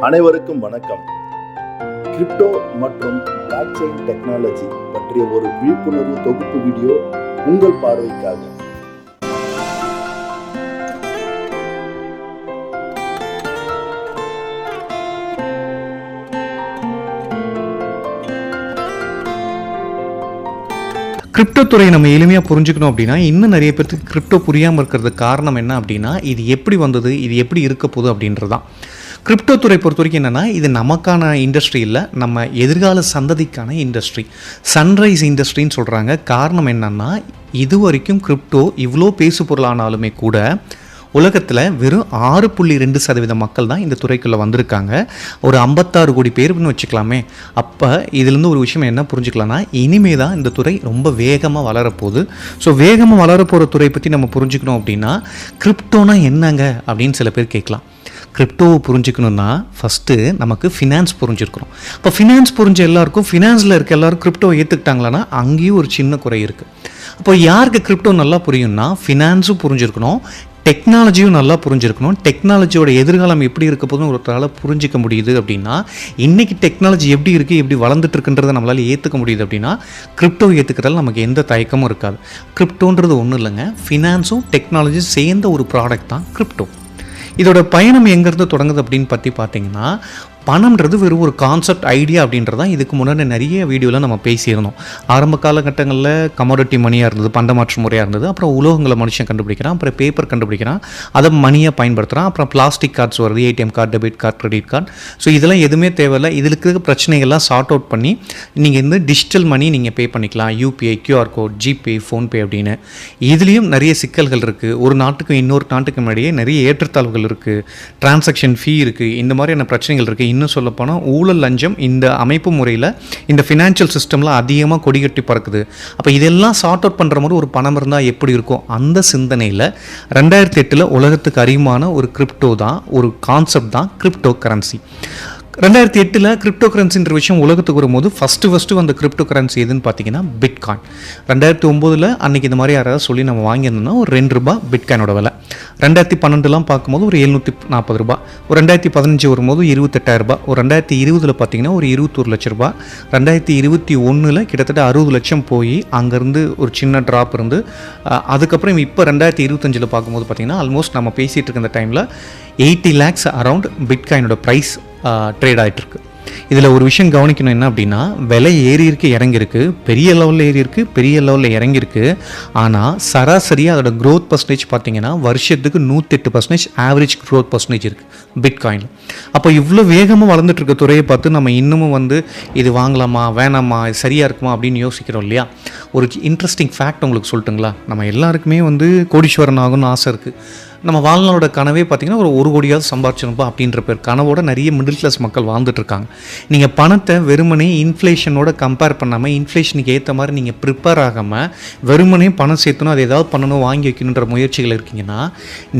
அனைவருக்கும் வணக்கம். கிரிப்டோ மற்றும் பிளாக் செயின் டெக்னாலஜி பற்றிய ஒரு விழிப்புணர்வு தொகுப்பு வீடியோ உங்கள் பார்வைக்காக. கிரிப்டோ துறையை நம்ம எளிமையாக புரிஞ்சுக்கணும் அப்படின்னா இன்னும் நிறைய பேருக்கு கிரிப்டோ புரியாமல் இருக்கிறது காரணம் என்ன அப்படின்னா இது எப்படி வந்தது இது எப்படி இருக்க போகுது அப்படின்றதான் கிரிப்டோ துறை பொறுத்த வரைக்கும் என்னென்னா இது நமக்கான இண்டஸ்ட்ரி இல்லை நம்ம எதிர்கால சந்ததிக்கான இண்டஸ்ட்ரி சன்ரைஸ் இண்டஸ்ட்ரின்னு சொல்கிறாங்க காரணம் என்னென்னா இது வரைக்கும் கிரிப்டோ இவ்வளோ பேசு பொருளானாலுமே கூட உலகத்தில் வெறும் ஆறு புள்ளி ரெண்டு சதவீத மக்கள் தான் இந்த துறைக்குள்ளே வந்திருக்காங்க. ஒரு ஐம்பத்தாறு கோடி பேர்னு வச்சுக்கலாமே. அப்போ இதுலேருந்து ஒரு விஷயம் என்ன புரிஞ்சுக்கலாம்னா இனிமே தான் இந்த துறை ரொம்ப வேகமாக வளரப்போகுது. ஸோ வேகமாக வளரப்போகிற துறை பற்றி நம்ம புரிஞ்சுக்கணும் அப்படின்னா கிரிப்டோனா என்னங்க? அப்படின்னு சில பேர் கேட்கலாம். கிரிப்டோவை புரிஞ்சுக்கணுன்னா ஃபஸ்ட்டு நமக்கு ஃபினான்ஸ் புரிஞ்சிருக்கணும். இப்போ ஃபினான்ஸ் புரிஞ்ச எல்லாருக்கும் ஃபினான்ஸில் இருக்க எல்லாரும் கிரிப்டோவை ஏற்றுக்கிட்டாங்களான்னா அங்கேயும் ஒரு சின்ன குறை இருக்குது அப்போ யாருக்கு கிரிப்டோ நல்லா புரியும்னா ஃபினான்ஸும் புரிஞ்சிருக்கணும் டெக்னாலஜியும் நல்லா புரிஞ்சிருக்கணும் டெக்னாலஜியோட எதிர்காலம் எப்படி இருக்க போதும் ஒருத்தரால் புரிஞ்சிக்க முடியுது அப்படின்னா இன்றைக்கி டெக்னாலஜி எப்படி இருக்குது எப்படி வளர்ந்துட்டு இருக்குன்றதை நம்மளால் ஏற்றுக்க முடியுது அப்படின்னா கிரிப்டோ ஏற்றுக்கிறதால நமக்கு எந்த தயக்கமும் இருக்காது. கிரிப்டோன்றது ஒன்றும் இல்லைங்க ஃபினான்ஸும் டெக்னாலஜியும் சேர்ந்த ஒரு ப்ராடக்ட் தான் கிரிப்டோ இதோட பயணம் எங்கேருந்து தொடங்குது அப்படின்னு பற்றி பார்த்தீங்கன்னா பணம்ன்றது வெறும் ஒரு கான்செப்ட் ஐடியா அப்படின்றதான் இதுக்கு முன்னாடி நிறைய வீடியோவில் நம்ம பேசியிருந்தோம். ஆரம்ப காலகட்டங்களில் கமோடிட்டி மணியாக இருந்தது பண்டமாற்று முறையாக இருந்தது. அப்புறம் உலோகங்களை மனுஷன் கண்டுபிடிக்கிறான் அப்புறம் பேப்பர் கண்டுபிடிக்கிறான் அதை மணியாக பயன்படுத்துகிறான் அப்புறம் பிளாஸ்டிக் கார்ட்ஸ் வருது ATM card debit card credit card so இதெல்லாம் எதுவுமே தேவையில்லை. இதுக்கு இருக்கிற பிரச்சனைகள்லாம் சார்ட் அவுட் பண்ணி நீங்கள் வந்து டிஜிட்டல் மணி நீங்கள் பே பண்ணிக்கலாம். UPI QR code GPay PhonePe அப்படின்னு. இதுலேயும் நிறைய சிக்கல்கள் இருக்குது ஒரு நாட்டுக்கும் இன்னொரு நாட்டுக்கு முன்னாடியே நிறைய ஏற்றத்தாழ்வுகள் இருக்குது டிரான்சாக்ஷன் ஃபீ இருக்குது இந்த மாதிரியான பிரச்சனைகள் இருக்குது இன்னும் சொல்லப்போனால் ஊழல் லஞ்சம் இந்த அமைப்பு முறையில் இந்த ஃபினான்ஷியல் சிஸ்டமில் அதிகமாக கொடிகட்டி பறக்குது. அப்போ இதெல்லாம் சார்ட் அவுட் பண்ணுற மாதிரி ஒரு பணம் இருந்தால் எப்படி இருக்கும்? அந்த சிந்தனையில் ரெண்டாயிரத்தி எட்டில் உலகத்துக்கு அறிமுகமான ஒரு கிரிப்டோ தான் ஒரு கான்செப்ட் தான் கிரிப்டோ கரன்சி ரெண்டாயிரத்தி எட்டில் கிரிப்டோ கரன்சின்ற விஷயம் உலகத்துக்கு வரும்போது ஃபஸ்ட்டு ஃபஸ்ட்டு வந்த கிரிப்டோ கரன்சி எதுன்னு பார்த்தீங்கன்னா பிட்காயின் ரெண்டாயிரத்தி ஒம்போதில் அன்றைக்கி இந்த மாதிரி யாராவது சொல்லி நம்ம வாங்கியிருந்தோம்னா ஒரு ரெண்டு ரூபா பிட்காயினோட விலை. ரெண்டாயிரத்தி பன்னெண்டுலாம் பார்க்கும்போது ஒரு எழுநூற்றி நாற்பது ரூபா ஒரு ரெண்டாயிரத்தி பதினஞ்சு வரும்போது இருபத்தெட்டாயிரரூபா ரூபாய். ஒரு ரெண்டாயிரத்தி இருபதில் பார்த்தீங்கன்னா ஒரு இருபத்தொரு லட்ச ரூபா ரெண்டாயிரத்தி இருபத்தி ஒன்றில் கிட்டத்தட்ட அறுபது லட்சம் போய் அங்கேருந்து ஒரு சின்ன ட்ராப் இருந்து அதுக்கப்புறம் இப்போ ரெண்டாயிரத்தி இருபத்தஞ்சில் பார்க்கும்போது பார்த்தீங்கன்னா ஆல்மோஸ்ட் நம்ம பேசிகிட்டு இருக்க இந்த டைமில் எயிட்டி லேக்ஸ் அரவுண்ட் பிட்காயினோட ப்ரைஸ் ட்ரேட் ஆகிட்டுருக்கு இதில் ஒரு விஷயம் கவனிக்கணும் என்ன அப்படின்னா விலை ஏறி இருக்கு இறங்கியிருக்கு. பெரிய லெவலில் ஏறி இருக்கு பெரிய லெவலில் இறங்கியிருக்கு. ஆனால் சராசரியாக அதோட க்ரோத் பர்சன்டேஜ் பார்த்தீங்கன்னா வருஷத்துக்கு நூற்றெட்டு பர்சன்டேஜ் ஆவரேஜ் க்ரோத் பர்சன்டேஜ் இருக்குது பிட்காயின் அப்போ இவ்வளோ வேகமாக வளர்ந்துட்டு இருக்க துறையை பார்த்து நம்ம இன்னமும் வந்து இது வாங்கலாமா வேணாமா இது சரியாக இருக்குமா அப்படின்னு யோசிக்கிறோம் இல்லையா? ஒரு இன்ட்ரெஸ்டிங் ஃபேக்ட் உங்களுக்கு சொல்லட்டுங்களா? நம்ம எல்லாருக்குமே வந்து கோடீஸ்வரன் ஆகணும்னு ஆசை இருக்குது நம்ம வாழ்நாளோட கனவே பார்த்தீங்கன்னா ஒரு ஒரு கோடியாவது சம்பாரிச்சிருப்போம் அப்படின்ற பேர். கனவோட நிறைய மிடில் கிளாஸ் மக்கள் வாழ்ந்துட்டுருக்காங்க. நீங்கள் பணத்தை வெறுமனே இன்ஃப்ளேஷனோட கம்பேர் பண்ணாமல் இன்ஃப்ளேஷனுக்கு ஏற்ற மாதிரி நீங்கள் ப்ரிப்பேர் ஆகாமல் வெறுமனே பணம் சேர்த்தணும் அது ஏதாவது பண்ணணும் வாங்கி வைக்கணுன்ற முயற்சிகள் இருக்கீங்கன்னா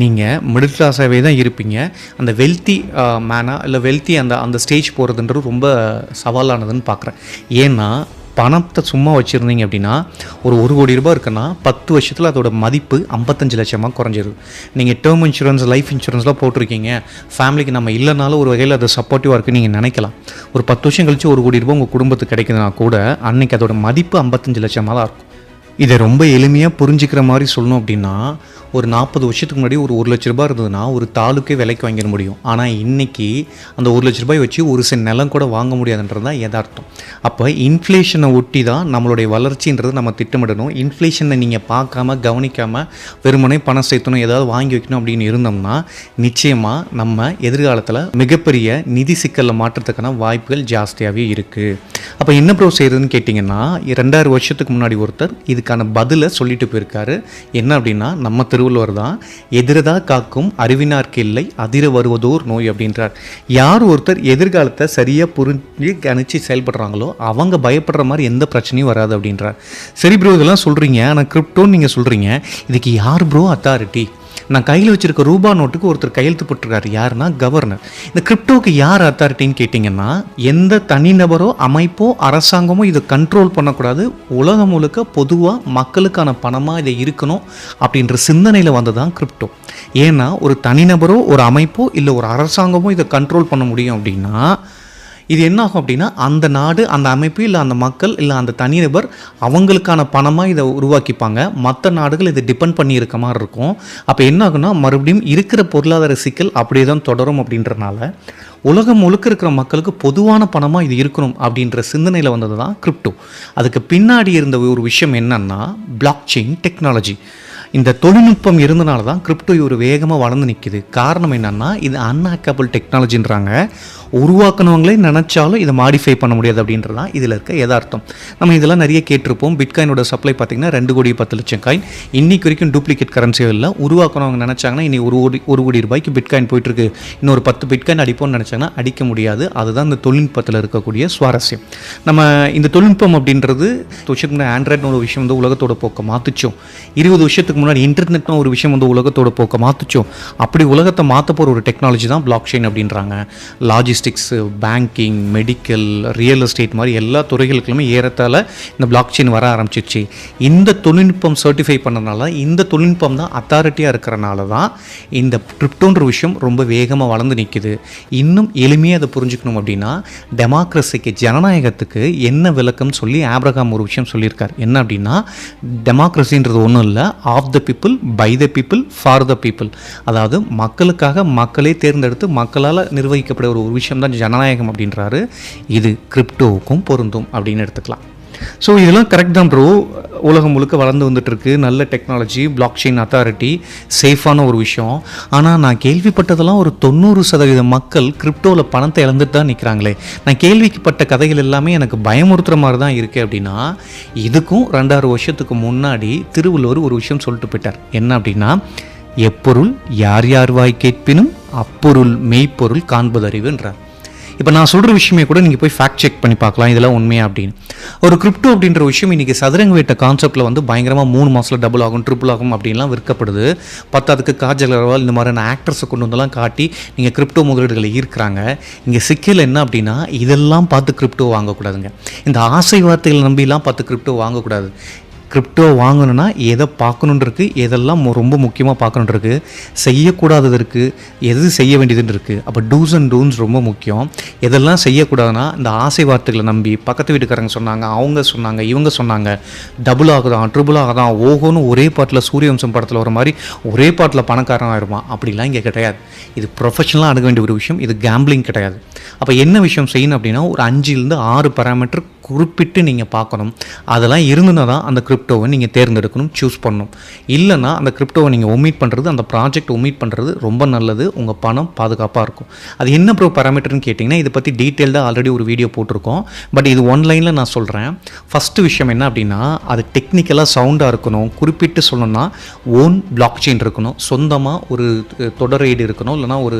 நீங்கள் மிடில் கிளாஸாகவே தான் இருப்பீங்க. அந்த வெல்த்தி மேனாக இல்லை வெல்த்தி அந்த அந்த ஸ்டேஜ் போகிறதுன்றது ரொம்ப சவாலானதுன்னு பார்க்குறேன் ஏன்னா பணத்தை சும்மா வச்சுருந்தீங்க அப்படின்னா ஒரு ஒரு கோடி ரூபாய் இருக்குன்னா பத்து வருஷத்தில் அதோட மதிப்பு ஐம்பத்தஞ்சு லட்சமாக குறைஞ்சிருது நீங்கள் டேர்ம் இன்சூரன்ஸ் லைஃப் இன்சூரன்ஸ்லாம் போட்டிருக்கீங்க. ஃபேமிலிக்கு நம்ம இல்லைனாலும் ஒரு வகையில் அது சப்போர்ட்டிவாக இருக்குன்னு நீங்கள் நினைக்கலாம். ஒரு பத்து வருஷம் கழிச்சு ஒரு கோடி ரூபாய் உங்கள் குடும்பத்துக்கு கிடைக்குதுன்னா கூட அன்னைக்கு அதோட மதிப்பு ஐம்பத்தஞ்சு லட்சமாக தான் இருக்கும். இதை ரொம்ப எளிமையாக புரிஞ்சுக்கிற மாதிரி சொல்லணும் அப்படின்னா ஒரு நாற்பது வருஷத்துக்கு முன்னாடி ஒரு ஒரு லட்ச ரூபாய் இருந்ததுன்னா ஒரு தாலுக்கே விலைக்கு வாங்கிட முடியும். ஆனால் இன்றைக்கி அந்த ஒரு லட்ச ரூபாய் வச்சு ஒரு சில நிலம் கூட வாங்க முடியாதுன்றது தான் எதார்த்தம் அப்போ இன்ஃப்ளேஷனை ஒட்டி தான் நம்மளுடைய வளர்ச்சின்றது நம்ம திட்டமிடணும். இன்ஃப்ளேஷனை நீங்கள் பார்க்காம கவனிக்காமல் வெறுமனே பணம் சேர்த்தணும் ஏதாவது வாங்கி வைக்கணும் அப்படின்னு இருந்தோம்னா நிச்சயமாக நம்ம எதிர்காலத்தில் மிகப்பெரிய நிதி சிக்கலில் மாற்றத்துக்கான வாய்ப்புகள் ஜாஸ்தியாகவே இருக்குது அப்போ என்ன ப்ரோ செய்கிறதுன்னு கேட்டிங்கன்னா ரெண்டாயிரம் வருஷத்துக்கு முன்னாடி ஒருத்தர் இதுக்கான பதிலை சொல்லிட்டு போயிருக்காரு. என்ன அப்படின்னா நம்ம திருவள்ளுவர் தான் எதிரதா காக்கும் அறிவினார்க்கு இல்லை அதிர வருவதோர் நோய் அப்படின்றார். யார் ஒருத்தர் எதிர்காலத்தை சரியாக புரிஞ்சு கணிச்சு செயல்படுறாங்களோ அவங்க பயப்படுற மாதிரி எந்த பிரச்சனையும் வராது அப்படின்றார். சரி ப்ரோ இதெல்லாம் சொல்கிறீங்க ஆனால் கிரிப்டோன்னு நீங்கள் சொல்கிறீங்க இதுக்கு யார் ப்ரோ அத்தாரிட்டி நான் கையில் வச்சிருக்க ரூபா நோட்டுக்கு ஒருத்தர் கையெழுத்து போட்டிருக்காரு. யாருன்னா கவர்னர் இந்த கிரிப்டோக்கு யார் அத்தாரிட்டின்னு கேட்டிங்கன்னா எந்த தனிநபரோ அமைப்போ அரசாங்கமோ இதை கண்ட்ரோல் பண்ணக்கூடாது. உலகம் முழுக்க பொதுவாக மக்களுக்கான பணமாக இதை இருக்கணும் அப்படின்ற சிந்தனையில் வந்து தான் கிரிப்டோ ஏன்னா ஒரு தனிநபரோ ஒரு அமைப்போ இல்லை ஒரு அரசாங்கமோ இதை கண்ட்ரோல் பண்ண முடியும் அப்படின்னா இது என்ன ஆகும் அப்படின்னா அந்த நாடு அந்த அமைப்பு இல்லை அந்த மக்கள் இல்லை அந்த தனிநபர் அவங்களுக்கான பணமாக இதை உருவாக்கிப்பாங்க. மற்ற நாடுகள் இதை டிபெண்ட் பண்ணி இருக்க மாதிரி இருக்கும். அப்போ என்ன மறுபடியும் இருக்கிற பொருளாதார சிக்கல் அப்படியே தான் தொடரும் அப்படின்றனால உலகம் முழுக்க இருக்கிற மக்களுக்கு பொதுவான பணமாக இது இருக்கணும் அப்படின்ற சிந்தனையில் வந்தது தான் கிரிப்டோ அதுக்கு பின்னாடி இருந்த ஒரு விஷயம் என்னன்னா பிளாக் செயின் டெக்னாலஜி இந்த தொழில்நுட்பம் இருந்தனால தான் கிரிப்டோ ஒரு வேகமாக வளர்ந்து நிற்கிது காரணம் என்னன்னா இது அன்ஹேக்கபிள் டெக்னாலஜின்றாங்க உருவாக்குனவங்களே நினச்சாலும் இதை மாடிஃபை பண்ண முடியாது அப்படின்றது தான் இதில் இருக்க யதார்த்தம். நம்ம இதெல்லாம் நிறைய கேட்டிருப்போம். பிட்காயினோட சப்ளை பார்த்தீங்கன்னா ரெண்டு கோடி பத்து லட்சம் காயின் இன்னைக்கு வரைக்கும் டூப்ளிகேட் கரன்சியோ இல்லை. உருவாக்குனவங்க நினச்சாங்கன்னா இனி ஒரு கோடி ஒரு கோடி ரூபாய்க்கு பிட்காயின் போயிட்டுருக்கு. இன்னொரு பத்து பிட்காயின் அடிப்போம்னு நினச்சாங்கன்னா அடிக்க முடியாது. அதுதான் இந்த தொழில்நுட்பத்தில் இருக்கக்கூடிய சுவாரஸ்யம். நம்ம இந்த தொழில்நுட்பம் அப்படின்றது வருஷத்துக்கு முன்னாடி ஆண்ட்ராய்ட்னு ஒரு விஷயம் வந்து உலகத்தோட போக்க மாற்றுச்சோம் இருபது வருஷத்துக்கு முன்னாடி இன்டர்நெட்னு ஒரு விஷயம் வந்து உலகத்தோட போக்க மாற்றுச்சோம் அப்படி உலகத்தை மாற்ற போகிற ஒரு டெக்னாலஜி தான் பிளாக் செயின் அப்படின்றாங்க logistics banking medical real estate மாதிரி எல்லா துறைகளுக்குமே ஏறத்தால் இந்த பிளாக் செயின் வர ஆரம்பிச்சிருச்சு. இந்த தொழில்நுட்பம் சர்டிஃபை பண்ணனால இந்த தொழில்நுட்பம் தான் அத்தாரிட்டியாக இருக்கிறனால தான் இந்த கிரிப்டோன்ற விஷயம் ரொம்ப வேகமாக வளர்ந்து நிற்கிது இன்னும் எளிமையாக அதை புரிஞ்சுக்கணும் அப்படின்னா டெமோக்ரஸிக்கு ஜனநாயகத்துக்கு என்ன விளக்கம்னு சொல்லி ஆப்ரகாம் ஒரு விஷயம் சொல்லியிருக்கார். என்ன அப்படின்னா டெமோக்ரஸின்றது ஒன்றும் இல்லை of the people by the people for the people அதாவது மக்களுக்காக மக்களே தேர்ந்தெடுத்து மக்களால் நிர்வகிக்கப்பட ஒரு விஷயம் தான் ஜனநாயகம் அப்படின்றாரு. இது கிரிப்டோவுக்கும் பொருந்தும் அப்படின்னு எடுத்துக்கலாம். ஸோ இதெல்லாம் கரெக்ட் தான் ப்ரோ உலகம் முழுக்க வளர்ந்து வந்துட்டுருக்கு. நல்ல டெக்னாலஜி பிளாக் செயின் அத்தாரிட்டி சேஃபான ஒரு விஷயம். ஆனால் நான் கேள்விப்பட்டதெல்லாம் ஒரு தொண்ணூறு சதவீத மக்கள் கிரிப்டோவில் பணத்தை இழந்துட்டு தான் நிற்கிறாங்களே நான் கேள்விப்பட்ட கதைகள் எல்லாமே எனக்கு பயமுறுத்துகிற மாதிரி தான் இருக்குது அப்படின்னா இதுக்கும் ரெண்டாறு வருஷத்துக்கு முன்னாடி திருவள்ளுவர் ஒரு விஷயம் சொல்லிட்டு போயிட்டார். என்ன அப்படின்னா எப்பொருள் யார் யார் வாய் கேட்பினும் அப்பொருள் மெய்ப்பொருள் காண்பதறிவுன்றார். இப்போ நான் சொல்கிற விஷயமே கூட நீங்கள் போய் ஃபேக்ட் செக் பண்ணி பார்க்கலாம் இதெல்லாம் உண்மையா அப்படின்னு. ஒரு கிரிப்டோ அப்படின்ற விஷயம் இன்றைக்கி சதுரங்க வேட்ட கான்செப்ட்டில் வந்து பயங்கரமாக மூணு மாதத்தில் டபுள் ஆகும் ட்ரிபிள் ஆகும் அப்படின்லாம் விற்கப்படுது. பத்தாவதுக்கு காஜல் அகர்வால் இந்த மாதிரியான ஆக்டர்ஸை கொண்டு வந்தெல்லாம் காட்டி நீங்கள் கிரிப்டோ முதலீடுகளை ஈர்க்கிறாங்க. இங்கே சிக்கல் என்ன அப்படின்னா இதெல்லாம் பார்த்து கிரிப்டோ வாங்கக்கூடாதுங்க. இந்த ஆசை வார்த்தைகளை நம்பிலாம் பார்த்து கிரிப்டோ வாங்கக்கூடாது. கிரிப்டோ வாங்கணும்னா எதை பார்க்கணுன்னு இருக்குது எதெல்லாம் ரொம்ப முக்கியமாக பார்க்கணுன்னு இருக்குது செய்யக்கூடாதது இருக்குது எது செய்ய வேண்டியதுன்னு இருக்குது அப்போ டூஸ் அண்ட் டூன்ஸ் ரொம்ப முக்கியம். எதெல்லாம் செய்யக்கூடாதுன்னா இந்த ஆசை வார்த்தைகளை நம்பி பக்கத்து வீட்டுக்காரங்க சொன்னாங்க அவங்க சொன்னாங்க இவங்க சொன்னாங்க டபுள் ஆகுதான் ட்ரிபிள் ஆகுதான் ஓஹோன்னு ஒரே பாட்டில் சூரியவம்சம் படத்தில் வர மாதிரி ஒரே பாட்டில் பணக்காரன் ஆயிடுவான் அப்படிலாம் இங்கே கிடையாது. இது ப்ரொஃபஷனலாக அணுக வேண்டிய ஒரு விஷயம் இது கேம்பிளிங் கிடையாது. அப்போ என்ன விஷயம் செய்யணும் அப்படின்னா ஒரு அஞ்சுலேருந்து ஆறு பேராமீட்டர் குறிப்பிட்டு நீங்கள் பார்க்கணும். அதெல்லாம் இருந்துனா தான் அந்த கிரிப்டோவை நீங்கள் தேர்ந்தெடுக்கணும் சூஸ் பண்ணணும். இல்லைன்னா அந்த கிரிப்டோவை நீங்கள் ஒமிட் பண்ணுறது அந்த ப்ராஜெக்ட் ஒமிட் பண்ணுறது ரொம்ப நல்லது. உங்கள் பணம் பாதுகாப்பாக இருக்கும். அது என்ன ப்ரோ பேராமீட்டர்னு கேட்டிங்கன்னா இதை பற்றி டீட்டெயில்டாக ஆல்ரெடி ஒரு வீடியோ போட்டிருக்கோம். பட் இது ஒன்லைனில் நான் சொல்கிறேன் ஃபஸ்ட்டு விஷயம் என்ன அப்படின்னா அது டெக்னிக்கலாக சவுண்டாக இருக்கணும். குறிப்பிட்டு சொல்லணும்னா ஓன் பிளாக் செயின் இருக்கணும். சொந்தமாக ஒரு அஹ், தொடர் ஐடி இருக்கணும். இல்லைனா ஒரு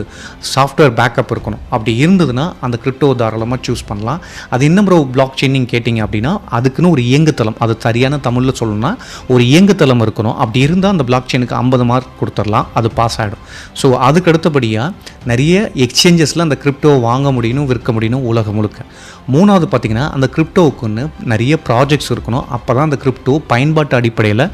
சாஃப்ட்வேர் பேக்கப் இருக்கணும். அப்படி இருந்ததுன்னா அந்த கிரிப்டோ தாராளமாக சூஸ் பண்ணலாம். அது என்ன ப்ரோ பிளாக் செயின் ட்ரைனிங் கேட்டிங்க அப்படின்னா அதுக்குன்னு ஒரு இயங்குத்தளம் அது சரியான தமிழில் சொல்லணும்னா ஒரு இயங்குத்தளம் இருக்கணும். அப்படி இருந்தால் அந்த பிளாக் செயினுக்கு ஐம்பது மார்க் கொடுத்துடலாம் அது பாஸ் ஆகிடும் ஸோ அதுக்கு அடுத்தபடியாக நிறைய எக்ஸ்சேஞ்சஸில் அந்த கிரிப்டோவை வாங்க முடியணும் விற்க முடியணும் உலகம் முழுக்க. மூணாவது பார்த்தீங்கன்னா அந்த கிரிப்டோவுக்குன்னு நிறைய ப்ராஜெக்ட்ஸ் இருக்கணும். அப்போ தான் அந்த கிரிப்டோ பயன்பாட்டு அடிப்படையில்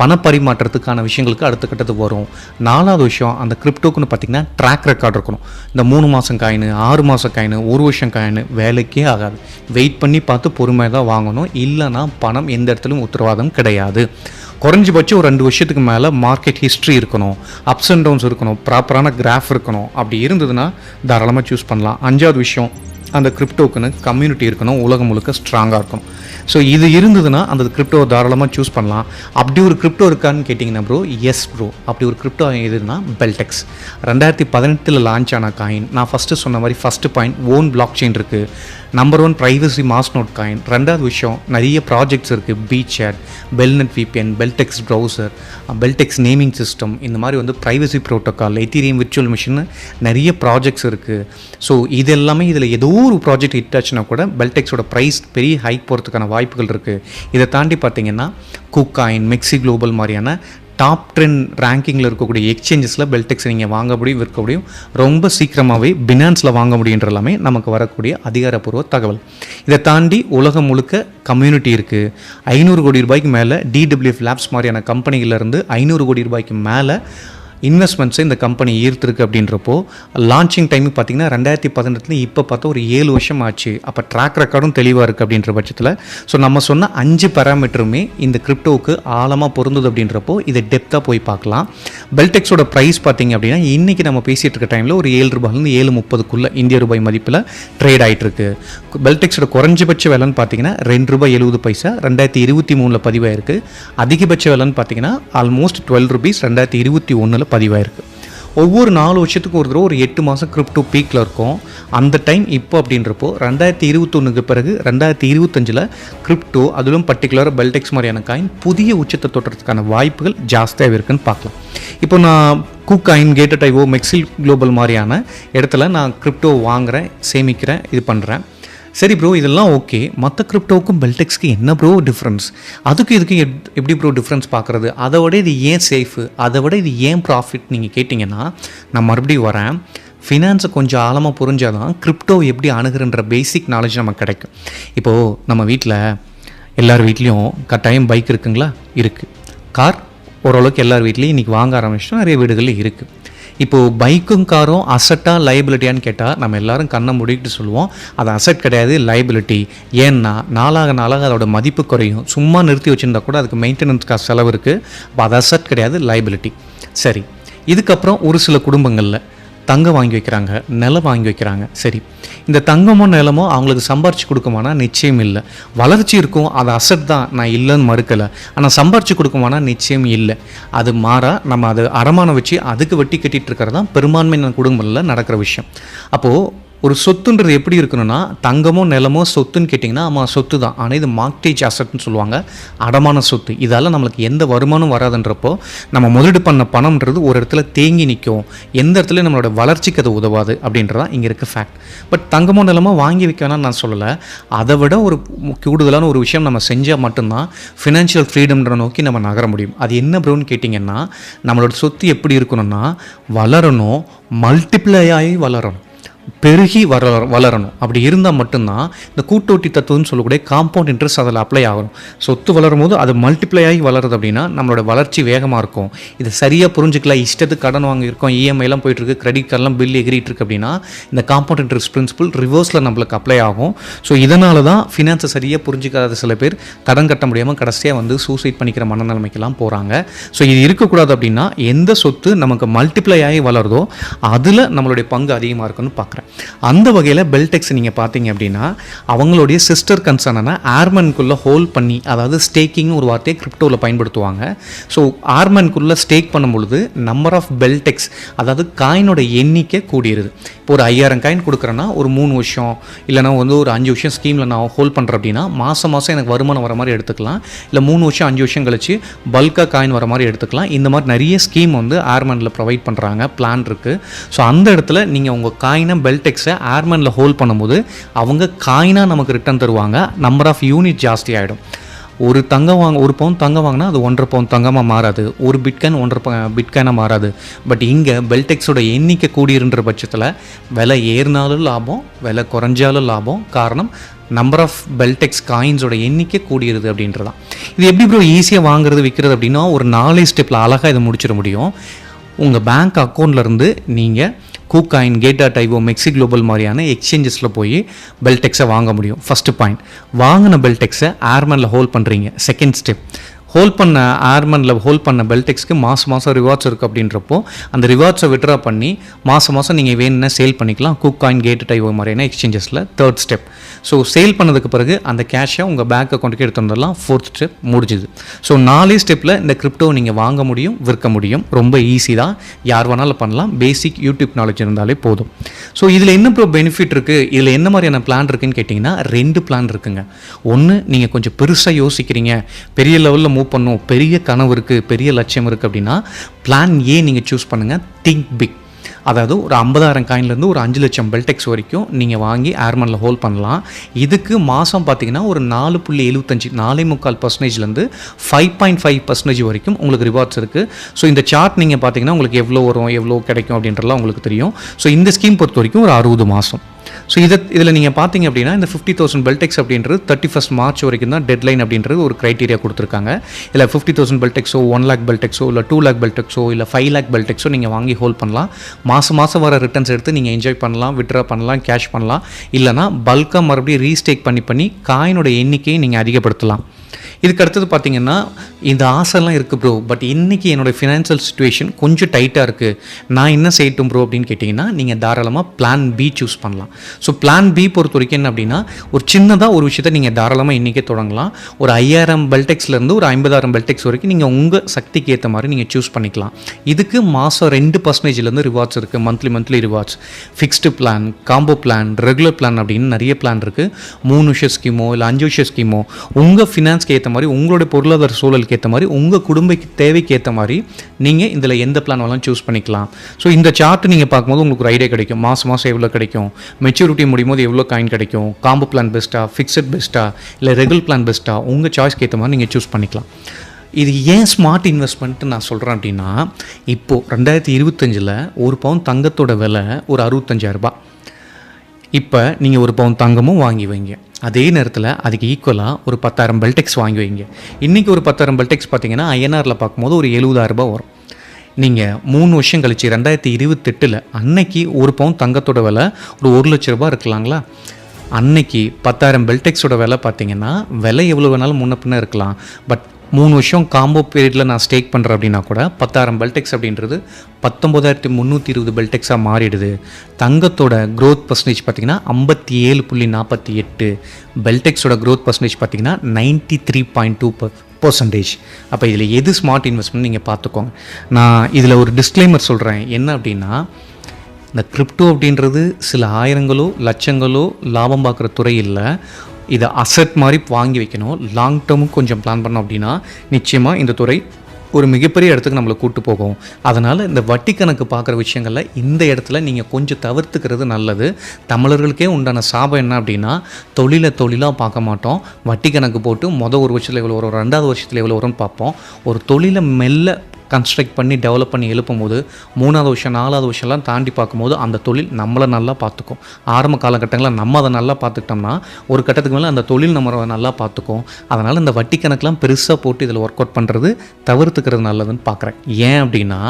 பணப்பரிமாற்றத்துக்கான விஷயங்களுக்கு அடுத்த கட்டத்துக்கு வரும். நாலாவது விஷயம் அந்த கிரிப்டோக்குன்னு பார்த்தீங்கன்னா ட்ராக் ரெக்கார்ட் இருக்கணும். இந்த மூணு மாதம் காயின் ஆறு மாதம் காயின் ஒரு வருஷம் காயின் வேலைக்கே ஆகாது. வெயிட் பண்ணி பார்த்து பொறுமையாக தான் வாங்கணும். இல்லைன்னா பணம் எந்த இடத்துலையும் உத்தரவாதம் கிடையாது. குறைஞ்சபட்சம் ஒரு ரெண்டு வருஷத்துக்கு மேலே மார்க்கெட் ஹிஸ்ட்ரி இருக்கணும் அப்ஸ் அண்ட் டவுன்ஸ் இருக்கணும் ப்ராப்பரான கிராஃப் இருக்கணும். அப்படி இருந்ததுன்னா தாராளமாக சூஸ் பண்ணலாம். அஞ்சாவது விஷயம் அந்த கிரிப்டோக்குன்னு கம்யூனிட்டி இருக்கணும் உலகம் முழுக்க ஸ்ட்ராங்காக இருக்கணும். ஸோ இது இருந்ததுன்னா அந்த கிரிப்டோவை தாராளமாக சூஸ் பண்ணலாம். அப்படி ஒரு கிரிப்டோ இருக்கான்னு கேட்டிங்கன்னா ப்ரோ எஸ் ப்ரோ அப்படி ஒரு கிரிப்டோ எதுனா பெல்டெக்ஸ் ரெண்டாயிரத்தி பதினெட்டில் லான்ச் ஆன காயின் நான் ஃபஸ்ட்டு சொன்ன மாதிரி first point own blockchain இருக்குது number one privacy masternode coin ரெண்டாவது விஷயம் நிறைய ப்ராஜெக்ட்ஸ் இருக்குது BChat BelNet VPN Beldex browser Beldex naming system இந்த மாதிரி வந்து privacy protocol Ethereum virtual machine நிறைய ப்ராஜெக்ட்ஸ் இருக்குது ஸோ இது எல்லாமே இதில் ஏதோ நூறு ப்ராஜெக்ட் ஹிட் ஆச்சுன்னா கூட பெல்டெக்ஸோட ப்ரைஸ் பெரிய ஹைக் போகிறதுக்கான வாய்ப்புகள் இருக்குது இதை தாண்டி பார்த்தீங்கன்னா குக்காயின் மெக்ஸி குளோபல் மாதிரியான டாப் டென் ரேங்கிங்கில் இருக்கக்கூடிய எக்ஸ்சேஞ்சஸில் பெல்டெக்ஸ் நீங்கள் வாங்க முடியும் விற்க முடியும். ரொம்ப சீக்கிரமாகவே பினான்ஸில் வாங்க முடியுன்ற எல்லாமே நமக்கு வரக்கூடிய அதிகாரப்பூர்வ தகவல். இதை தாண்டி உலகம் முழுக்க கம்யூனிட்டி இருக்குது ஐநூறு கோடி ரூபாய்க்கு மேலே டிடபிள்யூஎஃப் லேப்ஸ் மாதிரியான கம்பெனிகளிருந்து ஐநூறு கோடி ரூபாய்க்கு மேலே இன்வெஸ்ட்மெண்ட்ஸை இந்த கம்பெனி ஈர்த்திருக்கு அப்படின்றப்போ லான்ச்சிங் டைம் பார்த்தீங்கன்னா ரெண்டாயிரத்தி பதினெட்டுல இப்போ பார்த்தா ஒரு ஏழு வருஷம் ஆச்சு. அப்போ ட்ராக் ரெக்கார்டும் தெளிவாக இருக்குது அப்படின்ற பட்சத்தில். ஸோ நம்ம சொன்ன அஞ்சு பேராமீட்டருமே இந்த கிரிப்டோவுக்கு ஆழமாக பொருந்தது அப்படின்றப்போ இதை டெப்த்தாக போய் பார்க்கலாம். பெல்டெக்ஸோட ப்ரைஸ் பார்த்தீங்க அப்படின்னா இன்றைக்கி நம்ம பேசிகிட்டு இருக்க டைமில் ஒரு ஏழு ரூபாயிலேருந்து ஏழு முப்பதுக்குள்ளே இந்திய ரூபாய் மதிப்பில் ட்ரேட் ஆகிட்டுருக்கு பெல்டெக்ஸோட குறைஞ்சபட்ச விலைன்னு பார்த்தீங்கன்னா ரெண்டு ரூபாய் எழுபது பைசா ரெண்டாயிரத்தி இருபத்தி மூணில் பதிவாயிருக்கு. அதிகபட்ச விலைன்னு பார்த்தீங்கன்னா ஆல்மோஸ்ட் டுவெல் ருபீஸ் ரெண்டாயிரத்தி இருபத்தி ஒன்றில் பதிவாயிருக்கு. ஒவ்வொரு நாலு வருஷத்துக்கும் ஒரு தடவை ஒரு எட்டு மாதம் கிரிப்டோ பீக்கில் இருக்கும். அந்த டைம் இப்போ அப்படின்றப்போ ரெண்டாயிரத்தி இருபத்தொன்னுக்கு பிறகு ரெண்டாயிரத்தி இருபத்தஞ்சில் கிரிப்டோ அதிலும் பர்டிகுலராக பெல்டெக்ஸ் மாதிரியான காயின் புதிய உச்சத்தை தொட்டுறதுக்கான வாய்ப்புகள் ஜாஸ்தியாக இருக்குன்னு பார்க்கலாம். இப்போ நான் குக் காயின் கேட்டட் ஐவோ மெக்சில் குளோபல் மாதிரியான இடத்துல நான் கிரிப்டோ வாங்குகிறேன் சேமிக்கிறேன் இது பண்ணுறேன் சரி ப்ரோ இதெல்லாம் ஓகே மற்ற கிரிப்டோக்கும் பெல்டெக்ஸ்க்கு என்ன ப்ரோ டிஃப்ரென்ஸ் அதுக்கு இதுக்கு எப்- எப்படி ப்ரோ டிஃப்ரென்ஸ் பார்க்குறது? அதை விட இது ஏன் சேஃபு அதை விட இது ஏன் ப்ராஃபிட் நீங்கள் கேட்டிங்கன்னா நான் மறுபடியும் வரேன். ஃபினான்ஸை கொஞ்சம் ஆழமாக புரிஞ்சால் தான் கிரிப்டோ எப்படி அணுகுறன்ற பேசிக் நாலேஜ் நமக்கு கிடைக்கும். இப்போது நம்ம வீட்டில் எல்லார் வீட்லேயும் கட்டாயம் பைக் இருக்குங்களா? இருக்குது கார் ஓரளவுக்கு எல்லார் வீட்லேயும் இன்றைக்கி வாங்க ஆரம்பிச்சிட்டோம் நிறைய வீடுகளில் இருக்குது இப்போது பைக்கும் காரும் அசட்டா லைபிலிட்டியான்னு கேட்டால் நம்ம எல்லாரும் கண்ணை முடிக்கிட்டு சொல்லுவோம். அது அசட் கிடையாது லைபிலிட்டி ஏன்னா நாளாக நாளாக அதோட மதிப்பு குறையும். சும்மா நிறுத்தி வச்சுருந்தா கூட அதுக்கு மெயின்டெனன்ஸ் காசு செலவு இருக்குது அப்போ அது அசட் கிடையாது லைபிலிட்டி சரி. இதுக்கப்புறம் ஒரு சில குடும்பங்களில். தங்கம் வாங்கி வைக்கிறாங்க நிலம் வாங்கி வைக்கிறாங்க. சரி இந்த தங்கமோ நிலமோ அவங்களுக்கு சம்பாரிச்சு கொடுக்குமானா? நிச்சயம் இல்லை. வளர்ச்சி இருக்கும் அது அசட் தான். நான் இல்லைன்னு மறுக்கலை. ஆனால் சம்பாரிச்சு கொடுக்குமானா? நிச்சயம் இல்லை. அது மாறா நம்ம அது அடமானம் வச்சு அதுக்கு வட்டி கட்டிட்டு இருக்கிறது தான் பெரும்பான்மையான குடும்பங்களில் நடக்கிற விஷயம். அப்போது ஒரு சொத்துன்றது எப்படி இருக்கணும்னா தங்கமோ நிலமோ சொத்துன்னு கேட்டிங்கன்னா ஆமாம் சொத்து தான் ஆனால் இது மார்க்டேஜ் அசட்னு சொல்லுவாங்க. அடமான சொத்து. இதால் நம்மளுக்கு எந்த வருமானம் வராதுன்றப்போ நம்ம முதலீடு பண்ண பணம்ன்றது ஒரு இடத்துல தேங்கி நிற்கும் எந்த இடத்துல நம்மளோட வளர்ச்சிக்கு அது உதவாது அப்படின்றதான் இங்கே இருக்க ஃபேக்ட் பட் தங்கமோ நிலமோ வாங்கி வைக்க வேணாம்னு நான் சொல்லலை. அதை விட ஒரு கூடுதலான ஒரு விஷயம் நம்ம செஞ்சால் மட்டும்தான் ஃபினான்ஷியல் ஃப்ரீடம்ன்ற நோக்கி நம்ம நகர முடியும். அது என்ன ப்ரோன்னு கேட்டிங்கன்னா நம்மளோட சொத்து எப்படி இருக்கணும்னா வளரணும் மல்டிப்ளை ஆகி வளரணும். பெருகி வர வளரணும். அப்படி இருந்தால் மட்டும்தான் இந்த கூட்டோட்டி தத்துவம்னு சொல்லக்கூடிய காம்பவுண்ட் இன்ட்ரெஸ்ட் அதில் அப்ளை ஆகணும். சொத்து வளரும் போது அது மல்டிப்ளை ஆகி வளருது அப்படின்னா நம்மளோட வளர்ச்சி வேகமாக இருக்கும். இதை சரியாக புரிஞ்சுக்கலாம் இஷ்டத்துக்கு கடன் வாங்கியிருக்கோம் இஎம்ஐலாம் போயிட்டுருக்கு கிரெடிட் கார்டெலாம் பில் எகிரிட்டு இருக்கு அப்படின்னா இந்த காம்பவுண்ட் இன்ட்ரெஸ்ட் பிரின்சிபல் ரிவர்ஸில் நம்மளுக்கு அப்ளை ஆகும். ஸோ இதனால தான் ஃபினான்ஸை சரியாக புரிஞ்சிக்காத சில பேர் கடன் கட்ட முடியாமல் கடைசியாக வந்து சூசைட் பண்ணிக்கிற மனநிலைமைக்கெல்லாம் போகிறாங்க ஸோ இது இருக்கக்கூடாது அப்படின்னா எந்த சொத்து நமக்கு மல்டிப்ளை ஆகி வளருதோ அதில் நம்மளுடைய பங்கு அதிகமாக இருக்குன்னு பார்க்குறேன். அந்த வகையில் பெல்டெக்ஸ் நீங்கள் பார்த்தீங்க அப்படின்னா அவங்களுடைய சிஸ்டர் கன்சர்னான ஆர்மன்குள்ளே ஹோல்ட் பண்ணி அதாவது ஸ்டேக்கிங் ஒரு வார்த்தையை கிரிப்டோவில் பயன்படுத்துவாங்க. ஸோ ஆர்மன்குள்ளே ஸ்டேக் பண்ணும் பொழுது நம்பர் ஆஃப் பெல்டெக்ஸ் அதாவது காயினோட எண்ணிக்கை கூடியிருது இப்போ ஒரு ஐயாயிரம் காயின் கொடுக்குறேன்னா ஒரு மூணு வருஷம் இல்லைனா வந்து ஒரு அஞ்சு வருஷம் ஸ்கீமில் நான் ஹோல்ட் பண்ணுறேன் அப்படின்னா மாதம் மாதம் எனக்கு வருமானம் வர மாதிரி எடுத்துக்கலாம். இல்லை மூணு வருஷம் அஞ்சு வருஷம் கழிச்சு பல்காக காயின் வர மாதிரி எடுத்துக்கலாம். இந்த மாதிரி நிறைய ஸ்கீம் வந்து ஆர்மனில் ப்ரொவைட் பண்ணுறாங்க பிளான் இருக்குது ஸோ அந்த இடத்துல நீங்கள் உங்கள் காயினை பெல்ட் செல்டெக்ஸை ஏர்மேனில் ஹோல்ட் பண்ணும்போது அவங்க காயினாக நமக்கு ரிட்டர்ன் தருவாங்க. நம்பர் ஆஃப் யூனிட் ஜாஸ்தி ஆகிடும் ஒரு தங்கம் வாங்க ஒரு பவுன் தங்கம் வாங்கினா அது ஒன்றரை பவுன் தங்கமாக மாறாது. ஒரு பிட்காயின் ஒன்றரை ப பிட்காயினாக மாறாது. பட் இங்கே பெல்டெக்ஸோட எண்ணிக்கை கூடியிருன்ற பட்சத்தில் விலை ஏறினாலும் லாபம் விலை குறைஞ்சாலும் லாபம். காரணம் நம்பர் ஆஃப் பெல்டெக்ஸ் காயின்ஸோட எண்ணிக்கை கூடியிருது அப்படின்றதான். இது எப்படி ப்ரோ ஈஸியாக வாங்குறது விற்கிறது அப்படின்னா ஒரு நாலே ஸ்டெப்பில் அழகாக இதை முடிச்சிட முடியும். உங்கள் பேங்க் அக்கௌண்ட்லேருந்து நீங்கள் கூகாயின் கேட்டா டைவோ மெக்ஸி குளோபல் மாதிரியான எக்ஸ்சேஞ்சஸில் போய் பெல்டெக்ஸை வாங்க முடியும். ஃபஸ்ட்டு பாயிண்ட் வாங்கின பெல்டெக்ஸை ஏர்மேனில் ஹோல்ட் பண்ணுறீங்க செகண்ட் ஸ்டெப் ஹோல்ட் பண்ண ஏர்மனில் ஹோல்ட் பண்ண பெல்டெக்ஸ்க்கு மாதம் மாதம் ரிவார்ட்ஸ் இருக்குது அப்படின்றப்போ அந்த ரிவார்ட்ஸை விட்ரா பண்ணி மாதம் மாதம் நீங்கள் வேணும்னா சேல் பண்ணிக்கலாம். குக் காயின் கேட் டைவோ மாதிரியான எக்ஸ்சேஞ்சஸில் தேர்ட் ஸ்டெப் ஸோ சேல் பண்ணதுக்கு பிறகு அந்த கேஷை உங்கள் பேங்க் அக்கௌண்ட்டுக்கு எடுத்து வந்துடலாம். ஃபோர்த் ஸ்டெப் முடிஞ்சுது. ஸோ நாலே ஸ்டெப்பில் இந்த கிரிப்டோ நீங்கள் வாங்க முடியும் விற்க முடியும். ரொம்ப ஈஸி தான். யார் வேணாலும் பண்ணலாம். பேசிக் யூடியூப் நாலேஜ் இருந்தாலே போதும். ஸோ இதில் என்ன ப்ரோ பெனிஃபிட் இருக்குது இதில் என்ன மாதிரியான பிளான் இருக்குன்னு கேட்டிங்கன்னா ரெண்டு பிளான் இருக்குங்க. ஒன்று நீங்கள் கொஞ்சம் பெருசாக யோசிக்கிறீங்க. பெரிய லெவலில் மூவ் பண்ணும் பெரிய கனவு இருக்குது பெரிய லட்சியம் இருக்குது அப்படின்னா பிளான் ஏ நீங்கள் சூஸ் பண்ணுங்கள் திங்க் பிக் அதாவது ஒரு ஐம்பதாயிரம் காயின்லேருந்து ஒரு அஞ்சு லட்சம் பெல்டெக்ஸ் வரைக்கும் நீங்கள் வாங்கி ஏர்மனில் ஹோல்ட் பண்ணலாம். இதுக்கு மாதம் பார்த்தீங்கன்னா ஒரு நாலு புள்ளி எழுபத்தஞ்சு நாலே முக்கால் பர்சன்டேஜ்லேருந்து ஃபைவ் பாயிண்ட் ஃபைவ் பர்சன்டேஜ் வரைக்கும் உங்களுக்கு ரிவார்ட்ஸ் இருக்குது ஸோ இந்த சார்ட் நீங்கள் பார்த்தீங்கன்னா உங்களுக்கு எவ்வளோ வரும் எவ்வளோ கிடைக்கும் அப்படின்றலாம் உங்களுக்கு தெரியும். ஸோ இந்த ஸ்கீம் பொறுத்த வரைக்கும் ஒரு அறுபது மாதம் ஸோ இதை இதில் நீங்கள் பார்த்தீங்க அப்படின்னா இந்த ஃபிஃப்டி தௌசண்ட் பெல்டெக்ஸ் அப்படின்றது தேர்ட்டி ஃபஸ்ட் மார்ச் வரைக்கும் தான் டெட்லைன் அப்படின்றது ஒரு க்ரைட்டீரியா கொடுத்துருக்காங்க. இல்லை ஃபிஃப்டி தௌசண்ட் பெல்டெக்ஸோ ஒன் லேக் பெல்டெக்ஸோ இல்லை டூ லேக் பெல்டெக்ஸோ இல்லை ஃபைவ் லேக் பெல்டெக்ஸோ நீங்கள் வாங்கி ஹோல்ட் பண்ணலாம். மாதம் மாதம் வர ரிட்டர்ன்ஸ் எடுத்து நீங்கள் என்ஜாய் பண்ணலாம் விட்ரா பண்ணலாம் கேஷ் பண்ணலாம். இல்லைனா பல்காக மறுபடியும் ரீஸ்டேக் பண்ணி பண்ணி காயினோட எண்ணிக்கையை நீங்கள் அதிகப்படுத்தலாம். இதுக்கு அடுத்தது பார்த்தீங்கன்னா இந்த ஆசைலாம் இருக்குது ப்ரோ பட் இன்றைக்கி என்னோடய ஃபினான்ஷியல் சுச்சுவேஷன் கொஞ்சம் டைட்டாக இருக்குது நான் என்ன செய்யட்டும் ப்ரோ அப்படின்னு கேட்டிங்கன்னா நீங்கள் தாராளமாக பிளான் பி சூஸ் பண்ணலாம். ஸோ பிளான் பி பொறுத்த வரைக்கும் என்ன அப்படின்னா ஒரு சின்னதாக ஒரு விஷயத்தை நீங்கள் தாராளமாக இன்றைக்கே தொடங்கலாம். ஒரு ஐயாயிரம் பெல்டெக்ஸ்லேருந்து ஒரு ஐம்பதாயிரம் பெல்டெக்ஸ் வரைக்கும் நீங்கள் உங்கள் சக்திக்கு ஏற்ற மாதிரி நீங்கள் சூஸ் பண்ணிக்கலாம். இதுக்கு மாதம் ரெண்டு பர்சன்டேஜ்லேருந்து ரிவார்ட்ஸ் இருக்குது monthly monthly rewards fixed plan combo plan regular plan அப்படின்னு நிறைய பிளான் இருக்குது மூணு விஷய ஸ்கீமோ இல்லை அஞ்சு விஷய ஸ்கீமோ உங்கள் ஃபினான்ஸ் ஃபினான்ஸ்க்கு ஏற்ற மாதிரி உங்களுடைய பொருளாதார சூழலுக்கு ஏற்ற மாதிரி உங்கள் குடும்ப தேவைக்கு ஏற்ற மாதிரி நீங்கள் இதில் எந்த பிளான் வேணாலும் சூஸ் பண்ணிக்கலாம். ஸோ இந்த சார்ட் நீங்கள் பார்க்கும்போது உங்களுக்கு ஒரு ஐடியா கிடைக்கும். மாதம் மாதம் எவ்வளோ கிடைக்கும்? மெச்சூரிட்டி முடியும் போது எவ்வளோ காயின் கிடைக்கும் காம்போ பிளான் பெஸ்ட்டா ஃபிக்ஸட் பெஸ்ட்டா இல்லை ரெகுலர் பிளான் பெஸ்ட்டா உங்கள் சாய்ஸ்க்கு ஏற்ற மாதிரி நீங்கள் சூஸ் பண்ணிக்கலாம். இது ஏன் ஸ்மார்ட் இன்வெஸ்ட்மெண்ட்டு நான் சொல்கிறேன் அப்படின்னா இப்போது ரெண்டாயிரத்தி இருபத்தஞ்சில் ஒரு பவுன் தங்கத்தோட விலை ஒரு அறுபத்தஞ்சாயிரரூபா இப்போ நீங்கள் ஒரு பவுன் தங்கமும் வாங்கி வைங்க. அதே நேரத்தில் அதுக்கு ஈக்குவலாக ஒரு பத்தாயிரம் பெல்டெக்ஸ் வாங்கி வைங்க. இன்றைக்கி ஒரு பத்தாயிரம் பெல்டெக்ஸ் பார்த்தீங்கன்னா ஐஎன்ஆரில் பார்க்கும்போது ஒரு எழுபதாயிரரூபா வரும். நீங்கள் மூணு வருஷம் கழிச்சு ரெண்டாயிரத்தி இருபத்தெட்டில் அன்னைக்கு ஒரு பவுன் தங்கத்தோட விலை ஒரு ஒரு லட்ச ரூபா இருக்கலாங்களா? அன்னைக்கு பத்தாயிரம் பெல்டெக்ஸோட விலை பார்த்தீங்கன்னா விலை எவ்வளோ வேணாலும் முன்ன பின்ன இருக்கலாம். பட் மூணு வருஷம் காம்போ பீரியடில் நான் ஸ்டேக் பண்ணுறேன் அப்படின்னா கூட பத்தாயிரம் பெல்டெக்ஸ் அப்படின்றது பத்தொம்போதாயிரத்தி முந்நூற்றி இருபது பெல்டெக்ஸாக மாறிடுது. தங்கத்தோட க்ரோத் பர்சன்டேஜ் பார்த்தீங்கன்னா ஐம்பத்தி ஏழு புள்ளி நாற்பத்தி எட்டு பெல்டெக்ஸோட க்ரோத் பர்சன்டேஜ் பார்த்தீங்கன்னா ninety three point two percentage அப்போ இதில் எது ஸ்மார்ட் இன்வெஸ்ட்மெண்ட் நீங்கள் பார்த்துக்கோங்க. நான் இதில் ஒரு டிஸ்க்ளைமர் சொல்கிறேன் என்ன அப்படின்னா இந்த கிரிப்டோ அப்படின்றது சில ஆயிரங்களோ லட்சங்களோ லாபம் பார்க்குற துறை இல்லை. இதை அசட் மாதிரி வாங்கி வைக்கணும். லாங் டேர்முக்கு கொஞ்சம் பிளான் பண்ணோம் அப்படின்னா நிச்சயமாக இந்த துறை ஒரு மிகப்பெரிய இடத்துக்கு நம்மளை கூட்டு போகும். அதனால் இந்த வட்டி கணக்கு பார்க்குற விஷயங்களில் இந்த இடத்துல நீங்கள் கொஞ்சம் தவிர்த்துக்கிறது நல்லது. தமிழர்களுக்கே உண்டான சாபம் என்ன அப்படின்னா தொழிலை தொழிலாக பார்க்க மாட்டோம். வட்டி கணக்கு போட்டு மொதல் ஒரு வருஷத்தில் எவ்வளோ வரும்? ரெண்டாவது வருஷத்தில் எவ்வளோ வரும்னு பார்ப்போம். ஒரு தொழிலை மெல்ல கன்ஸ்ட்ரக்ட் பண்ணி டெவலப் பண்ணி எழுப்பும் போது மூணாவது வருஷம் நாலாவது வருஷம்லாம் தாண்டி பார்க்கும்போது அந்த தொழில் நம்மளை நல்லா பார்த்துக்கும். ஆரம்ப காலகட்டங்களில் நம்ம அதை நல்லா பார்த்துக்கிட்டோம்னா ஒரு கட்டத்துக்கு மேலே அந்த தொழில் நம்ம நல்லா பார்த்துக்கும். அதனால் இந்த வட்டி கணக்கெலாம் பெருசாக போட்டு இதில் ஒர்க் அவுட் பண்ணுறது தவிர்த்துக்கிறது நல்லதுன்னு பார்க்குறேன். ஏன் அப்படின்னா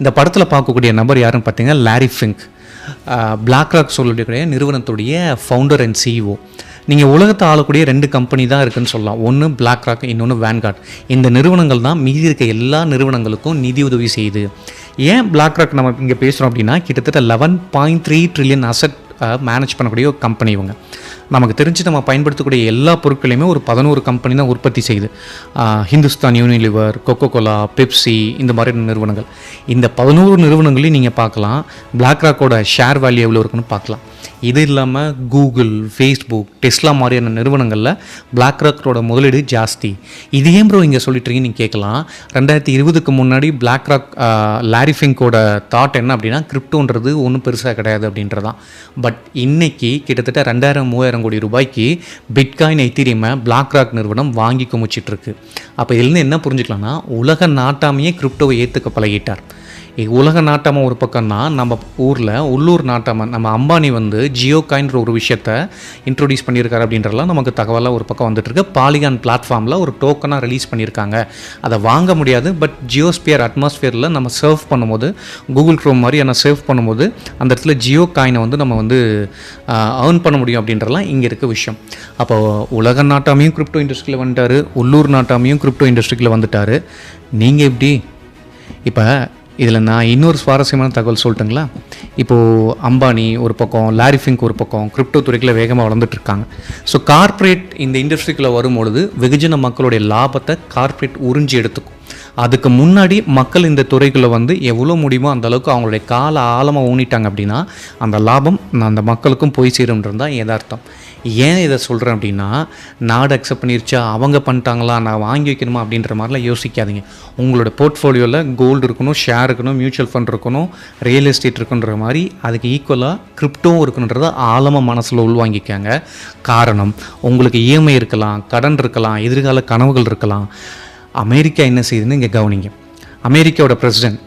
இந்த படத்தில் பார்க்கக்கூடிய நபர் யாருன்னு பார்த்தீங்கன்னா லாரி ஃபிங்க் பிளாக் ராக் சொல்லக்கூடிய நிறுவனத்துடைய ஃபவுண்டர் அண்ட் சிஇஓ நீங்கள் உலகத்தை ஆளக்கூடிய ரெண்டு கம்பெனி தான் இருக்குன்னு சொல்லலாம். ஒன்று பிளாக் ராக் இன்னொன்று வேன்கார்ட் இந்த நிறுவனங்கள் தான் மீதி இருக்க எல்லா நிறுவனங்களுக்கும் நிதி உதவி செய்யுது. ஏன் பிளாக் ராக் நம்ம இங்கே பேசுகிறோம் அப்படின்னா கிட்டத்தட்ட eleven point three trillion asset manage பண்ணக்கூடிய ஒரு கம்பெனி இவங்க. நமக்கு தெரிஞ்சு நம்ம பயன்படுத்தக்கூடிய எல்லா பொருட்களையுமே ஒரு பதினோரு கம்பெனி தான் உற்பத்தி செய்யுது. Hindustan Unilever Coca Cola Pepsi இந்த மாதிரி நிறுவனங்கள். இந்த பதினோரு நிறுவனங்களையும் நீங்கள் பார்க்கலாம். பிளாக் ராக்கோட ஷேர் வேல்யூ எவ்வளோ இருக்குன்னு பார்க்கலாம். இது இல்லாமல் கூகுள் ஃபேஸ்புக் டெஸ்லா மாதிரியான நிறுவனங்களில் பிளாக் ராக்கோட முதலீடு ஜாஸ்தி. இது ஏன் ப்ரோ இங்கே சொல்லிட்டுருக்கீங்க நீங்கள் கேட்கலாம். ரெண்டாயிரத்தி இருபதுக்கு முன்னாடி பிளாக் ராக் லாரிஃபிங்கோட தாட் என்ன அப்படின்னா கிரிப்டோன்றது ஒன்றும் பெருசாக கிடையாது அப்படின்றதான். பட் இன்னைக்கு கிட்டத்தட்ட ரெண்டாயிரம் மூவாயிரம் கோடி ரூபாய்க்கு பிட்காயின் எத்திரியமை பிளாக் ராக் நிறுவனம் வாங்கி குமிச்சிட்ருக்கு அப்போ இதுலேருந்து என்ன புரிஞ்சுக்கலாம்னா உலக நாட்டாமையே கிரிப்டோவை ஏற்றுக்க பழகிட்டார். உலக நாட்டமாக ஒரு பக்கம்னா நம்ம ஊரில் உள்ளூர் நாட்டமாக நம்ம அம்பானி வந்து ஜியோ காயின்ற ஒரு விஷயத்த இன்ட்ரோடியூஸ் பண்ணியிருக்காரு அப்படின்றலாம் நமக்கு தகவலாக ஒரு பக்கம் வந்துட்டுருக்கு. பாலிகான் பிளாட்ஃபார்மில் ஒரு டோக்கனாக ரிலீஸ் பண்ணியிருக்காங்க. அதை வாங்க முடியாது பட் ஜியோஸ்பியர் அட்மாஸ்பியரில் நம்ம சர்வ் பண்ணும்போது கூகுள் க்ரோம் மாதிரி என்ன சர்வ் பண்ணும்போது அந்த இடத்துல ஜியோ காயினை வந்து நம்ம வந்து ஏர்ன் பண்ண முடியும் அப்படின்றலாம் இங்கே இருக்க விஷயம். அப்போ உலக நாட்டாமையும் கிரிப்டோ இண்டஸ்ட்ரியில் வந்துட்டாரு உள்ளூர் நாட்டாமையும் கிரிப்டோ இண்டஸ்ட்ரிக்கில் வந்துட்டார். நீங்கள் எப்படி? இப்போ இதில் நான் இன்னொரு சுவாரஸ்யமான தகவல் சொல்லட்டுங்களா? இப்போது அம்பானி ஒரு பக்கம் லாரிஃபிங்க் ஒரு பக்கம் கிரிப்டோ துறைக்குள்ள வேகமாக வளர்ந்துட்டு இருக்காங்க ஸோ கார்ப்பரேட் இந்த இண்டஸ்ட்ரிக்குள்ளே வரும்பொழுது வெகுஜன மக்களுடைய லாபத்தை கார்ப்பரேட் உறிஞ்சி எடுத்துக்கும். அதுக்கு முன்னாடி மக்கள் இந்த துறைக்குள்ளே வந்து எவ்வளோ முடியுமோ அந்த அளவுக்கு அவங்களுடைய கால ஆழமாக ஊனிட்டாங்க அப்படின்னா அந்த லாபம் அந்த மக்களுக்கும் போய் சேரும்ன்றது தான் எதார்த்தம் ஏன் இதை சொல்கிறேன் அப்படின்னா நாடு அக்செப்ட் பண்ணிருச்சா அவங்க பண்ணிட்டாங்களா நான் வாங்கி வைக்கணுமா அப்படின்ற மாதிரிலாம் யோசிக்காதீங்க. உங்களோட போர்ட்ஃபோலியோவில் கோல்டு இருக்கணும் ஷேர் இருக்கணும் மியூச்சுவல் ஃபண்ட் இருக்கணும் ரியல் எஸ்டேட் இருக்குன்ற மாதிரி அதுக்கு ஈக்குவலாக கிரிப்டோவும் இருக்கணுன்றத ஆழமாக மனசில் உள்வாங்கிக்காங்க. காரணம் உங்களுக்கு இஎம்ஐ இருக்கலாம் கடன் இருக்கலாம் எதிர்கால கனவுகள் இருக்கலாம். அமெரிக்கா என்ன செய்யுதுன்னு இங்கே கவனிங்க. அமெரிக்காவோட பிரசிடென்ட்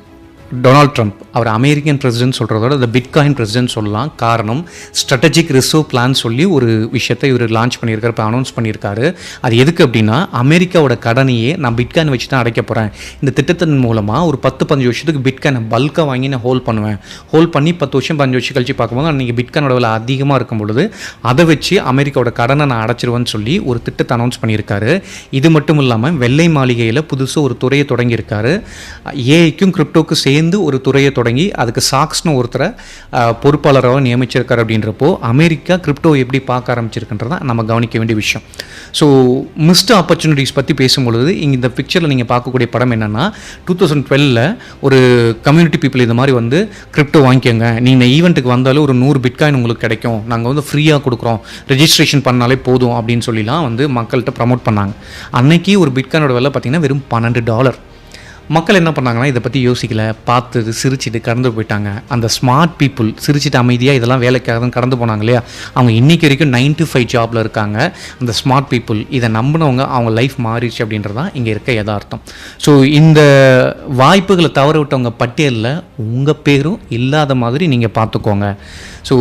டொனால்ட் ட்ரம்ப். அவர் அமெரிக்கன் பிரசிடென்ட் சொல்கிறதோட இந்த பிட்காயின் பிரசிடென்ட் சொல்லலாம். காரணம் ஸ்ட்ராட்டஜிக் ரிசர்வ் பிளான் சொல்லி ஒரு விஷயத்தை இவர் லான்ச் பண்ணியிருக்காரு இப்போ அனௌன்ஸ் பண்ணியிருக்காரு. அது எதுக்கு அப்படின்னா அமெரிக்காவோட கடனையே நான் பிட்காயின் வச்சு தான் அடைக்க போகிறேன் இந்த திட்டத்தின் மூலமாக ஒரு பத்து பஞ்சு வருஷத்துக்கு பிட்காயினை பல்காக வாங்கி நான் ஹோல்ட் பண்ணுவேன். ஹோல்ட் பண்ணி பத்து வருஷம் பஞ்சு வருஷம் கழிச்சு பார்க்கும்போது அன்றைக்கி பிட்காயினோட விலை அதிகமாக இருக்கும் பொழுது அதை வச்சு அமெரிக்காவோட கடனை நான் அடைச்சிருவேன்னு சொல்லி ஒரு திட்டத்தை அனௌன்ஸ் பண்ணியிருக்காரு. இது மட்டும் இல்லாமல் வெள்ளை மாளிகையில் புதுசாக ஒரு துறையை தொடங்கியிருக்காரு. ஏஐக்கும் கிரிப்டோக்கும் சேர்ந்து ஒரு துறையை தொடங்கி அதுக்கு சாக்ஸ்னு ஒருத்தரை பொறுப்பாளராக நியமிச்சிருக்கார் அப்படின்றப்போ அமெரிக்கா கிரிப்டோ எப்படி பார்க்க ஆரம்பிச்சிருக்குன்றதான் நம்ம கவனிக்க வேண்டிய விஷயம். ஸோ மிஸ்ட் ஆப்பர்ச்சுனிட்டிஸ் பற்றி பேசும்பொழுது இங்கே இந்த பிக்சரில் நீங்கள் பார்க்கக்கூடிய படம் என்னென்னா டூ தௌசண்ட் டுவெலில் ஒரு கம்யூனிட்டி பீப்புள் இது மாதிரி வந்து கிரிப்டோ வாங்கிக்கோங்க. நீங்கள் ஈவெண்ட்டுக்கு வந்தாலும் ஒரு நூறு பிட்காயின் உங்களுக்கு கிடைக்கும். நாங்கள் வந்து ஃப்ரீயாக கொடுக்குறோம். ரெஜிஸ்ட்ரேஷன் பண்ணாலே போதும் அப்படின்னு சொல்லிலாம் வந்து மக்கள்கிட்ட ப்ரமோட் பண்ணாங்க. அன்னைக்கு ஒரு பிட்காயினோட விலை பார்த்தீங்கன்னா வெறும் பன்னெண்டு டாலர் மக்கள் என்ன பண்ணாங்கன்னா இதை பற்றி யோசிக்கல பார்த்து சிரிச்சிட்டு கடந்து போயிட்டாங்க. அந்த ஸ்மார்ட் பீப்புள் சிரிச்சிட்டு அமைதியாக இதெல்லாம் வேலைக்காக கடந்து போனாங்க இல்லையா? அவங்க இன்னைக்கு வரைக்கும் நைன் டு ஃபைவ் ஜாபில் இருக்காங்க. அந்த ஸ்மார்ட் பீப்புள் இதை நம்பினவங்க அவங்க லைஃப் மாறிடுச்சு அப்படின்றது தான் இங்கே இருக்க யதார்த்தம். ஸோ இந்த வாய்ப்புகளை தவற விட்டவங்க பட்டியலில் உங்கள் பேரும் இல்லாத மாதிரி நீங்கள் பார்த்துக்கோங்க. ஸோ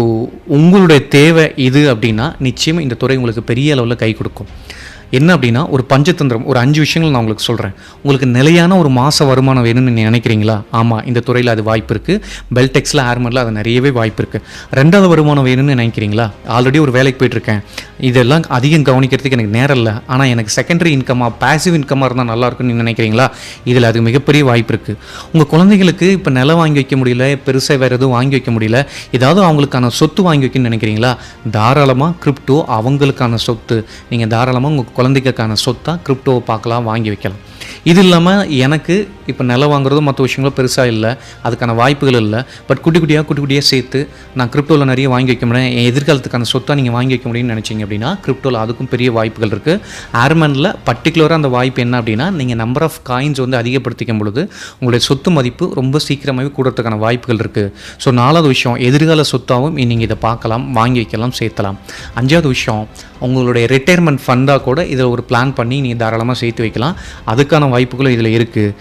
உங்களுடைய தேவை இது அப்படின்னா நிச்சயம் இந்த துறை உங்களுக்கு பெரிய அளவில் கை கொடுக்கும். என்ன அப்படின்னா ஒரு பஞ்சதந்திரம் ஒரு அஞ்சு விஷயங்கள் நான் உங்களுக்கு சொல்கிறேன் உங்களுக்கு நிலையான ஒரு மாத வருமானம் வேணும்னு நினைக்கிறீங்களா? ஆமாம் இந்த துறையில் அது வாய்ப்பு இருக்குது பெல்டெக்ஸில் ஆர்மரில் அது நிறையவே வாய்ப்பு இருக்குது ரெண்டாவது வருமானம் வேணும்னு நினைக்கிறீங்களா? ஆல்ரெடி ஒரு வேலைக்கு போயிட்டுருக்கேன். இதெல்லாம் அதிகம் கவனிக்கிறதுக்கு எனக்கு நேரம் இல்லை. ஆனால் எனக்கு செகண்டரி இன்கமாக பேசிவ் இன்கமாக இருந்தால் நல்லா இருக்கும்னு நினைக்கிறீங்களா? இதில் அது மிகப்பெரிய வாய்ப்பு இருக்குது உங்கள் குழந்தைகளுக்கு இப்போ நிலம் வாங்கி வைக்க முடியல பெருசாக வேறு எதுவும் வாங்கி வைக்க முடியல ஏதாவது அவங்களுக்கான சொத்து வாங்கி வைக்கணும்னு நினைக்கிறீங்களா? தாராளமாக கிரிப்டோ அவங்களுக்கான சொத்து. நீங்கள் தாராளமாக உங்கள் குழந்தைக்கான சொத்தாக கிரிப்டோவை பார்க்கலாம் வாங்கி வைக்கலாம். இது இல்லாமல் எனக்கு இப்போ நிலம் வாங்குறதும் மற்ற விஷயங்களும் பெருசாக இல்லை. அதுக்கான வாய்ப்புகள் இல்லை. பட் குட்டி குட்டியாக குட்டி குட்டியாக சேர்த்து நான் கிரிப்டோவில் நிறைய வாங்கி வைக்க முடியும். என் எதிர்காலத்துக்கான சொத்தாக நீங்கள் வாங்கி வைக்க முடியும்னு நினச்சிங்க அப்படின்னா கிரிப்டோவில் அதுக்கும் பெரிய வாய்ப்புகள் இருக்குது ஏர்மனில் பர்டிகுலராக அந்த வாய்ப்பு என்ன அப்படின்னா நீங்கள் நம்பர் ஆஃப் காயின்ஸ் வந்து அதிகப்படுத்திக்கும் பொழுது உங்களுடைய சொத்து மதிப்பு ரொம்ப சீக்கிரமாகவே கூடுறதுக்கான வாய்ப்புகள் இருக்குது ஸோ நாலாவது விஷயம் எதிர்கால சொத்தாகவும் நீங்கள் இதை பார்க்கலாம் வாங்கி வைக்கலாம் சேர்த்தலாம். அஞ்சாவது விஷயம் உங்களுடைய ரிட்டையர்மெண்ட் ஃபண்டாக கூட இதில் ஒரு பிளான் பண்ணி நீங்கள் தாராளமாக சேர்த்து வைக்கலாம். அதுக்கு அதுக்கான வாய்ப்புகளும் இதில் இருக்குது